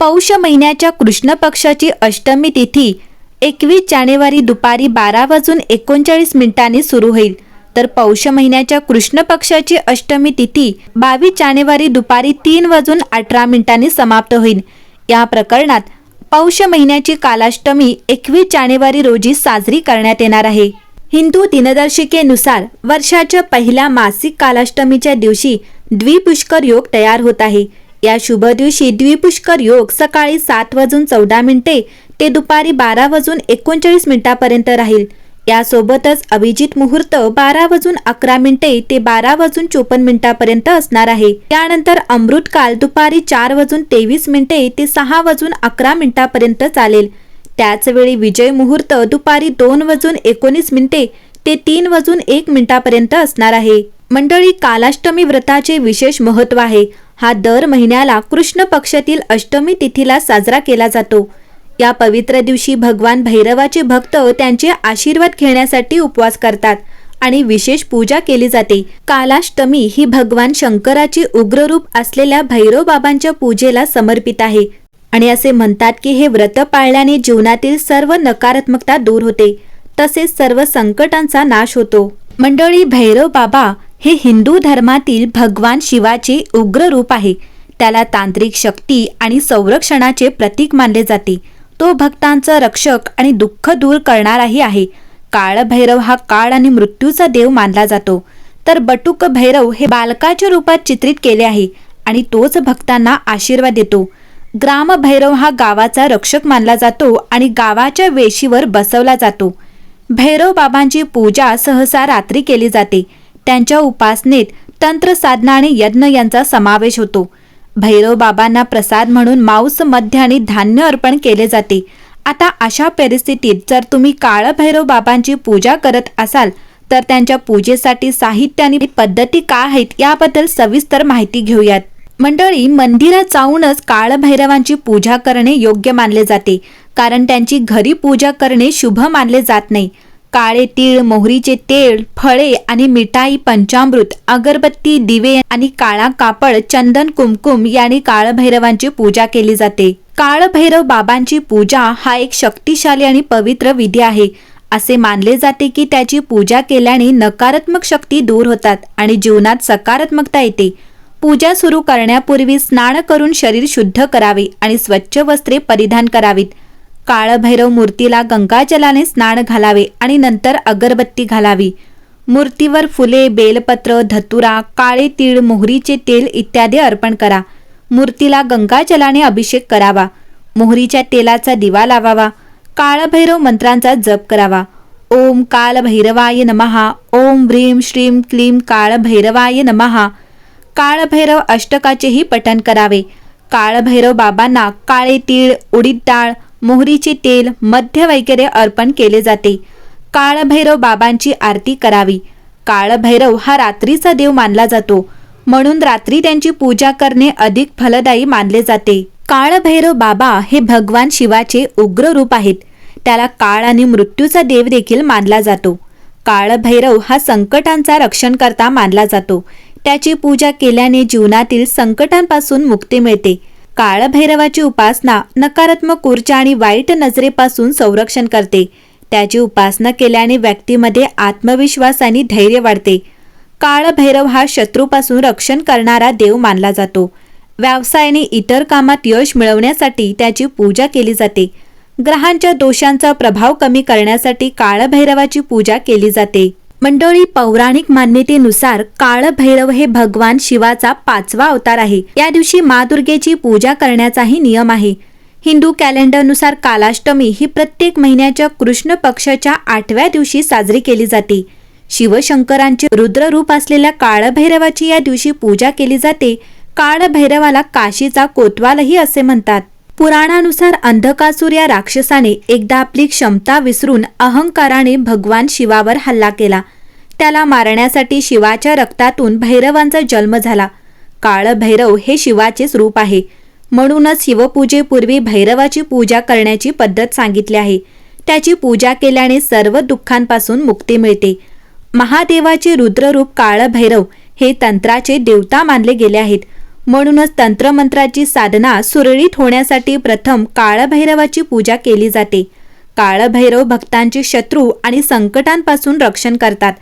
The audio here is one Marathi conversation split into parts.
पौष महिन्याच्या कृष्ण पक्षाची अष्टमी तिथी एकवीस जानेवारी दुपारी बारा वाजून एकोणचाळीस मिनिटांनी सुरू होईल. तर पौष महिन्याच्या कृष्ण पक्षाची अष्टमी तिथी बावीस जानेवारी दुपारी तीन वाजून अठरा मिनिटांनी समाप्त होईल. या प्रकरणात पौष महिन्याची कालाष्टमी एकवीस जानेवारी रोजी साजरी करण्यात येणार आहे. हिंदू दिनदर्शिकेनुसार वर्षाच्या पहिल्या मासिक कालाष्टमीच्या दिवशी द्विपुष्कर योग तयार होत आहे. या शुभ दिवशी द्विपुष्कर योग सकाळी सात वाजून चौदा मिनिटे ते दुपारी बारा वाजून एकोणचाळीस मिनिटापर्यंत राहील. यासोबतच अभिजित मुहूर्त बारा वाजून अकरा मिनिटे ते बारा वाजून चोपन्न मिनिटापर्यंत असणार आहे. त्यानंतर अमृतकाल दुपारी चार वाजून तेवीस मिनिटे ते सहा वाजून अकरा मिनिटापर्यंत चालेल. त्याचवेळी विजय मुहूर्त दुपारी दोन वाजून एकोणीस मिनिटे ते तीन वाजून एक मिनिटापर्यंत असणार आहे. मंडळी कालाष्टमी व्रताचे विशेष महत्त्व आहे. हा दर महिन्याला कृष्ण पक्षातील अष्टमी तिथीला साजरा केला जातो. या पवित्र दिवशी भगवान भैरवाचे भक्त त्यांचे आशीर्वाद घेण्यासाठी उपवास करतात आणि विशेष पूजा केली जाते. कालाष्टमी ही भगवान शंकराची उग्ररूप असलेल्या भैरव बाबांच्या पूजेला समर्पित आहे आणि असे म्हणतात की हे व्रत पाळल्याने जीवनातील सर्व नकारात्मकता दूर होते. तसेच सर्व संकटांचा नाश होतो. मंडळी भैरव बाबा हे हिंदू धर्मातील भगवान शिवाचे उग्र रूप आहे. त्याला तांत्रिक शक्ती आणि संरक्षणाचे प्रतीक मानले जाते. तो भक्तांचं रक्षक आणि दुःख दूर करणाराही आहे. काळभैरव हा काळ आणि मृत्यूचा देव मानला जातो. तर बटुक भैरव हे बालकाच्या रूपात चित्रित केले आहे आणि तोच भक्तांना आशीर्वाद देतो. ग्राम भैरव हा गावाचा रक्षक मानला जातो आणि गावाच्या वेशीवर बसवला जातो. भैरव बाबांची पूजा सहसा रात्री केली जाते. त्यांच्या उपासनेत तंत्र साधना आणि यज्ञ यांचा समावेश होतो. भैरव बाबांना प्रसाद म्हणून मांस मध्य आणि धान्य अर्पण केले जाते. आता अशा परिस्थितीत जर तुम्ही काळभैरव बाबांची पूजा करत असाल तर त्यांच्या पूजेसाठी साहित्य आणि पद्धती काय आहेत याबद्दल सविस्तर माहिती घेऊयात. मंडळी मंदिरात जाऊनच काळभैरवांची पूजा करणे योग्य मानले जाते कारण त्यांची घरी पूजा करणे शुभ मानले जात नाही. काळे तीळ मोहरीचे तेल फळे आणि मिठाई पंचामृत अगरबत्ती दिवे आणि काळा कापड चंदन कुमकुम यांनी काळभैरवांची पूजा केली जाते. काळभैरव बाबांची पूजा हा एक शक्तिशाली आणि पवित्र विधी आहे. असे मानले जाते की त्याची पूजा केल्याने नकारात्मक शक्ती दूर होतात आणि जीवनात सकारात्मकता येते. पूजा सुरू करण्यापूर्वी स्नान करून शरीर शुद्ध करावे आणि स्वच्छ वस्त्रे परिधान करावीत. काळभैरव मूर्तीला गंगाजलाने स्नान घालावे आणि नंतर अगरबत्ती घालावी. मूर्तीवर फुले बेलपत्र धतुरा काळे तीळ मोहरीचे तेल इत्यादी अर्पण करा. मूर्तीला गंगाजलाने अभिषेक करावा. मोहरीच्या तेलाचा दिवा लावावा. काळभैरव मंत्रांचा जप करावा. ओम कालभैरवाय नमहा. ओम ह्रीम श्रीम क्लीम काळभैरवाय नमहा. काळभैरव अष्टकाचेही पठण करावे. काळभैरव बाबांना काळे तीळ उडीद डाळ मोहरीचे तेल मध्य वगैरे अर्पण केले जाते. काळभैरव बाबांची आरती करावी. काळभैरव हा रात्रीचा देव मानला जातो. म्हणून रात्री त्यांची पूजा करणे अधिक फलदायी मानले जाते. काळभैरव बाबा हे भगवान शिवाचे उग्र रूप आहेत. त्याला काळ आणि मृत्यूचा देव देखील मानला जातो. काळभैरव हा संकटांचा रक्षण करता मानला जातो. त्याची पूजा केल्याने जीवनातील संकटांपासून मुक्ती मिळते. काळभैरवाची उपासना नकारात्मक ऊर्जा आणि वाईट नजरेपासून संरक्षण करते. त्याची उपासना केल्याने व्यक्तीमध्ये आत्मविश्वास आणि धैर्य वाढते. काळभैरव हा शत्रूपासून रक्षण करणारा देव मानला जातो. व्यवसायाने इतर कामात यश मिळवण्यासाठी त्याची पूजा केली जाते. ग्रहांच्या दोषांचा प्रभाव कमी करण्यासाठी काळभैरवाची पूजा केली जाते. मंडळी पौराणिक मान्यतेनुसार काळभैरव हे भगवान शिवाचा पाचवा अवतार आहे. या दिवशी मा दुर्गेची पूजा करण्याचाही नियम आहे. हिंदू कॅलेंडरनुसार कालाष्टमी ही प्रत्येक महिन्याच्या कृष्ण पक्षाच्या आठव्या दिवशी साजरी केली जाते. शिवशंकरांचे रुद्ररूप असलेल्या काळभैरवाची या दिवशी पूजा केली जाते. काळभैरवाला काशीचा कोतवालही असे म्हणतात. पुराणानुसार अंधकासूर या राक्षसाने एकदा आपली क्षमता विसरून अहंकाराने भगवान शिवावर हल्ला केला. त्याला मारण्यासाठी शिवाच्या रक्तातून भैरवांचा जन्म झाला. काळभैरव हे शिवाचेच रूप आहे. म्हणूनच शिवपूजेपूर्वी भैरवाची पूजा करण्याची पद्धत सांगितली आहे. त्याची पूजा केल्याने सर्व दुःखांपासून मुक्ती मिळते. महादेवाचे रुद्ररूप काळभैरव हे तंत्राचे देवता मानले गेले आहेत. म्हणूनच तंत्रमंत्राची साधना सुरळीत होण्यासाठी प्रथम काळभैरवाची पूजा केली जाते. काळभैरव भक्तांचे शत्रू आणि संकटांपासून रक्षण करतात.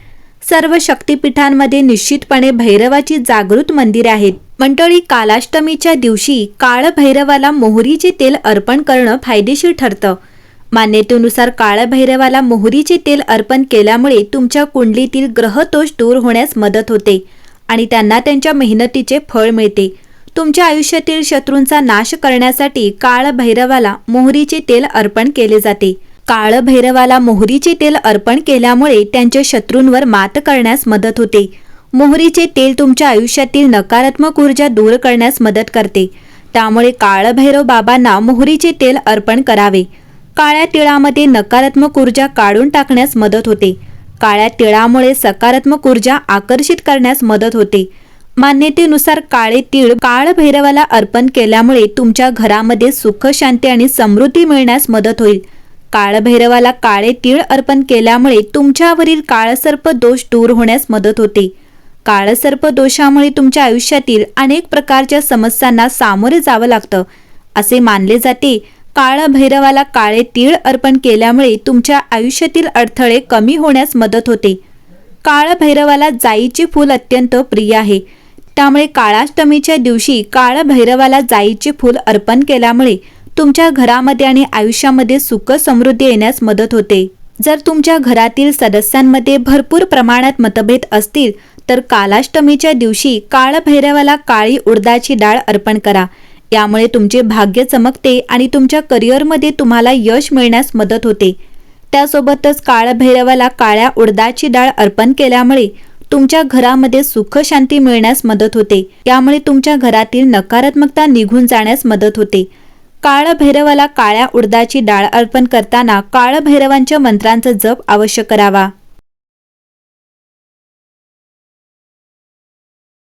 सर्व शक्तिपीठांमध्ये निश्चितपणे भैरवाची जागृत मंदिरे आहेत. मंडळी कालाष्टमीच्या दिवशी काळभैरवाला मोहरीचे तेल अर्पण करणं फायदेशीर ठरतं. मान्यतेनुसार काळभैरवाला मोहरीचे तेल अर्पण केल्यामुळे तुमच्या कुंडलीतील ग्रहदोष दूर होण्यास मदत होते आणि त्यांना त्यांच्या मेहनतीचे फळ मिळते. तुमच्या आयुष्यातील शत्रूंचा नाश करण्यासाठी काळभैरवाला मोहरीचे तेल अर्पण केले जाते. काळभैरवाला मोहरीचे तेल अर्पण केल्यामुळे त्यांच्या शत्रूंवर मात करण्यास मदत होते. मोहरीचे तेल तुमच्या आयुष्यातील नकारात्मक ऊर्जा दूर करण्यास मदत करते. त्यामुळे काळभैरव बाबांना मोहरीचे तेल अर्पण करावे. काळ्या तिळामध्ये नकारात्मक ऊर्जा काढून टाकण्यास मदत होते. काळ्या तिळामुळे सकारात्मक ऊर्जा आकर्षित करण्यास मदत होते. मान्यतेनुसार काळे तीळ काळभैरवाला अर्पण केल्यामुळे तुमच्या घरामध्ये सुख शांती आणि समृद्धी मिळण्यास मदत होईल. काळभैरवाला काळे तीळ अर्पण केल्यामुळे तुमच्यावरील काळसर्प दोष दूर होण्यास मदत होते. काळसर्प दोषामुळे तुमच्या आयुष्यातील अनेक प्रकारच्या समस्यांना सामोरे जावं लागतं. असे मानले जाते काळभैरवाला काळे तीळ अर्पण केल्यामुळे तुमच्या आयुष्यातील अडथळे कमी होण्यास मदत होते. काळभैरवाला जाईचे फूल अत्यंत प्रिय आहे. त्यामुळे काळाष्टमीच्या दिवशी काळभैरवाला जाईचे फूल अर्पण केल्यामुळे तुमच्या घरामध्ये आणि आयुष्यामध्ये सुख समृद्धी येण्यास मदत होते. जर तुमच्या घरातील सदस्यांमध्ये भरपूर प्रमाणात मतभेद असतील तर कालाष्टमीच्या दिवशी काळभैरवाला काळी उडदाची डाळ अर्पण करा. यामुळे तुमचे भाग्य चमकते आणि तुमच्या करिअरमध्ये तुम्हाला यश मिळण्यास मदत होते. त्यासोबतच काळभैरवाला काळ्या उडदाची डाळ अर्पण केल्यामुळे तुमच्या घरामध्ये सुख शांती मिळण्यास मदत होते. त्यामुळे तुमच्या घरातील नकारात्मकता निघून जाण्यास मदत होते. काळभैरवाला काळ्या उडदाची डाळ अर्पण करताना काळभैरवांच्या मंत्रांचा जप अवश्य करावा.